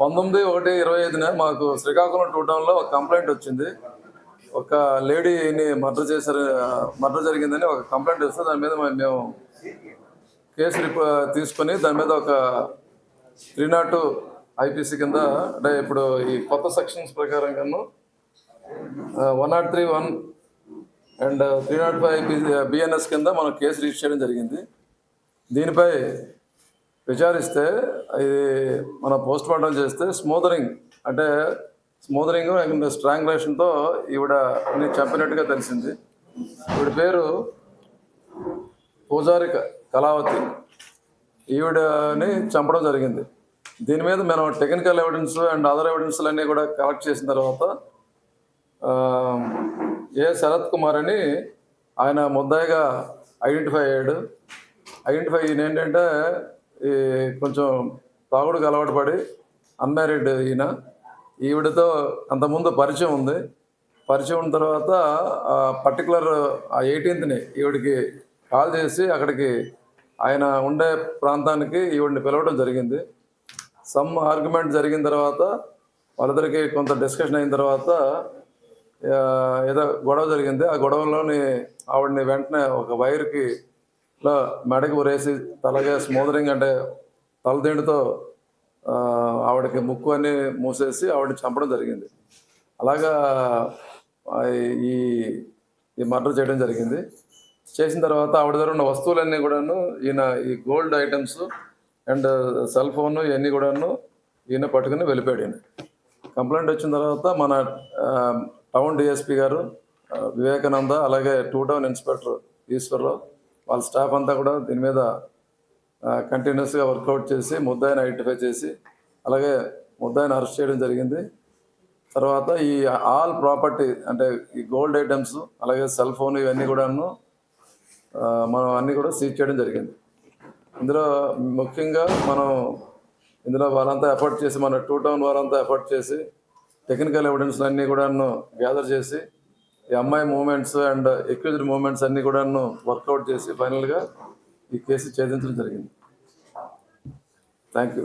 పంతొమ్మిది ఒకటి ఇరవై ఐదున మాకు శ్రీకాకుళం టూ టౌన్లో ఒక కంప్లైంట్ వచ్చింది. ఒక లేడీని మర్డర్ చేశారు మర్డర్ జరిగిందని ఒక కంప్లైంట్ వస్తే దాని మీద మేము కేసు తీసుకొని దాని మీద ఒక త్రీ నాట్ ఐపీసీ కింద అంటే ఇప్పుడు ఈ కొత్త సెక్షన్స్ ప్రకారం కన్నా one not three one and three not five BNS కింద మనం కేసు రిజిస్టర్ చేయడం జరిగింది. దీనిపై విచారిస్తే ఇది మనం పోస్ట్ మార్టం చేస్తే స్మూదరింగ్ అంటే స్మూదరింగ్ అండ్ స్ట్రాంగులేషన్తో ఈవిడ అన్ని చంపినట్టుగా తెలిసింది. ఈవిడ పేరు పూజారి క- కళావతి. ఈవిడని చంపడం జరిగింది. దీని మీద మనం technical evidence and other evidence అన్నీ కూడా కలెక్ట్ చేసిన తర్వాత ఏ శరత్ కుమార్ అని ఆయన ముద్దాయిగా ఐడెంటిఫై అయ్యాడు. ఐడెంటిఫై ఈయన ఏంటంటే కొంచెం తాగుడుకు అలవాటు పడి అన్మ్యారీడ్ ఈయన. ఈవిడతో అంతకుముందు పరిచయం ఉంది. పరిచయం ఉన్న తర్వాత ఆ పర్టికులర్ ఆ ఎయిటీన్త్ని ఈవిడికి కాల్ చేసి అక్కడికి ఆయన ఉండే ప్రాంతానికి ఈవిడిని పిలవడం జరిగింది. సమ్ ఆర్గ్యుమెంట్ జరిగిన తర్వాత వాళ్ళిద్దరికి కొంత డిస్కషన్ అయిన తర్వాత ఏదో గొడవ జరిగింది. ఆ గొడవలోని ఆవిడని వెంటనే ఒక వైర్కి లో మెడకు ఉరేసి తలగా స్మూదరింగ్ అంటే తలదేండుతో ఆవిడకి ముక్కు అని మూసేసి ఆవిడని చంపడం జరిగింది. అలాగా ఈ ఈ మర్డర్ చేయడం జరిగింది. చేసిన తర్వాత ఆవిడ దగ్గర ఉన్న వస్తువులన్నీ కూడాను ఈయన ఈ gold items and cell phone ఇవన్నీ కూడాను ఈయన పట్టుకుని వెళ్ళిపోయాడు ఈయన. కంప్లైంట్ వచ్చిన తర్వాత మన టౌన్ డిఎస్పి గారు వివేకానంద అలాగే టూ టౌన్ ఇన్స్పెక్టర్ ఈశ్వరరావు వాళ్ళ స్టాఫ్ అంతా కూడా దీని మీద కంటిన్యూస్గా వర్కౌట్ చేసి ముద్దాయిని ఐడెంటిఫై చేసి అలాగే ముద్దాయిని అరెస్ట్ చేయడం జరిగింది. తర్వాత ఈ ఆల్ ప్రాపర్టీ అంటే ఈ గోల్డ్ ఐటమ్స్ అలాగే సెల్ ఫోన్ ఇవన్నీ కూడాను మనం అన్నీ కూడా సీజ్ చేయడం జరిగింది. ఇందులో ముఖ్యంగా మనం ఇందులో వారంతా ఎఫర్ట్ చేసి మన టూ టౌన్ వారంతా ఎఫర్ట్ చేసి టెక్నికల్ ఎవిడెన్స్ అన్నీ కూడాను గ్యాదర్ చేసి ఈ అమ్మాయి మూమెంట్స్ అండ్ ఎక్విజ్డ్ మూమెంట్స్ అన్నీ కూడాను వర్కౌట్ చేసి ఫైనల్గా ఈ కేసు ఛేదించడం జరిగింది. Thank you